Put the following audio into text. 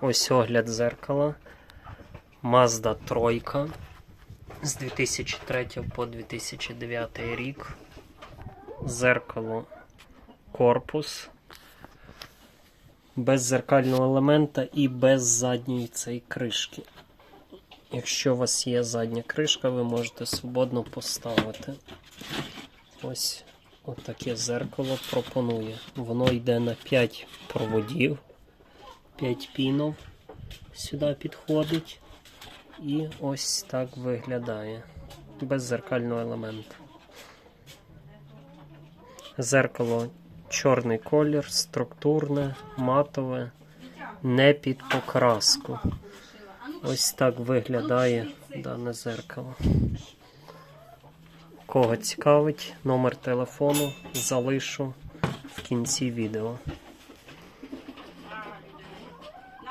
Ось огляд зеркала. Mazda 3 з 2003 по 2009 рік. Зеркало корпус. Без зеркального елемента і без задньої цієї кришки. Якщо у вас є задня кришка, ви можете свободно поставити. Ось отаке зеркало пропонує. Воно йде на 5 проводів, 5 пінов. Сюди підходить. І ось так виглядає. Без зеркального елементу. Зеркало чорний колір, структурне, матове, не під покраску. Ось так виглядає дане зеркало. Кого цікавить, номер телефону залишу в кінці відео.